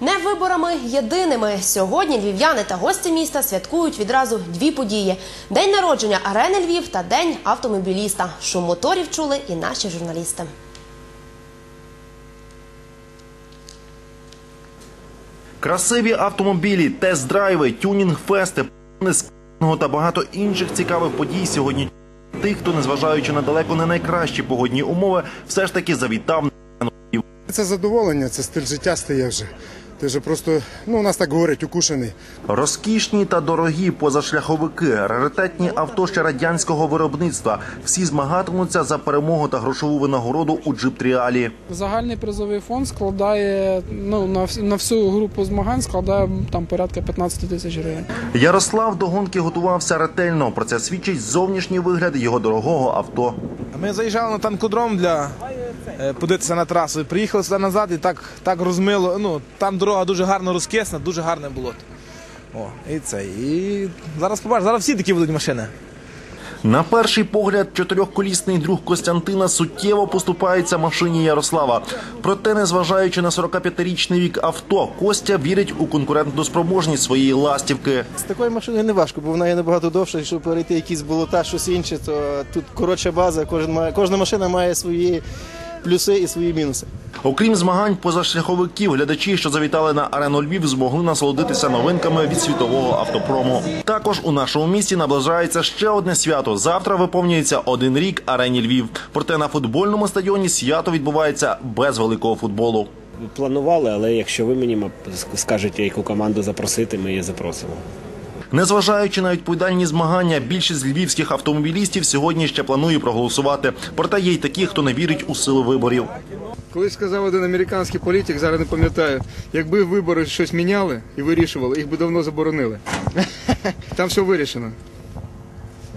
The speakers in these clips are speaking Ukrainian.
Не виборами єдиними сьогодні львів'яни та гості міста святкують відразу дві події: день народження арени Львів та день автомобіліста. Шум моторів чули і наші журналісти. Красиві автомобілі, тест-драйви, тюнінг-фести, скного та багато інших цікавих подій сьогодні. Тих, хто, незважаючи на далеко не найкращі погодні умови, все ж таки завітав на Львів. Це задоволення, це стиль життя стає вже. Ти вже просто, ну у нас так говорять, укушений. Розкішні та дорогі позашляховики, раритетні авто ще радянського виробництва. Всі змагатимуться за перемогу та грошову винагороду у джип-тріалі. Загальний призовий фонд складає ну на вс- на всю групу змагань складає там порядка 15 тисяч гривень. Ярослав до гонки готувався ретельно. Про це свідчить зовнішній вигляд його дорогого авто. Ми заїжджали на танкодром для подивитися на трасу. Приїхали сюди назад і так, так розмило. Ну там дорога дуже гарно розкисна, дуже гарне болото. О, і це. І зараз побачиш, зараз всі такі будуть машини. На перший погляд, чотирьохколісний друг Костянтина суттєво поступається машині Ярослава. Проте, незважаючи на 45-річний вік авто, Костя вірить у конкурентну спроможність своєї ластівки. З такою машиною не важко, бо вона є набагато довша, якщо перейти якісь болота, щось інше, то тут коротша база, кожен має, кожна машина має свої плюси і свої мінуси. Окрім змагань позашляховиків, глядачі, що завітали на арену Львів, змогли насолодитися новинками від світового автопрому. Також у нашому місті наближається ще одне свято. Завтра виповнюється один рік арені Львів. Проте на футбольному стадіоні свято відбувається без великого футболу. Планували, але якщо ви мені скажете, яку команду запросити, ми її запросимо. Незважаючи на відповідальні змагання, більшість львівських автомобілістів сьогодні ще планує проголосувати. Проте є й такі, хто не вірить у силу виборів. Колись сказав один американський політик, зараз не пам'ятаю, якби вибори щось міняли і вирішували, їх би давно заборонили. Там все вирішено.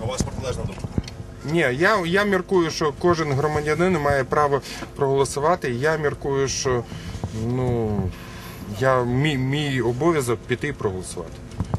У вас протилежна думка? Ні, я, я міркую, що кожен громадянин має право проголосувати. Я міркую, що ну я мій, мій обов'язок піти і проголосувати.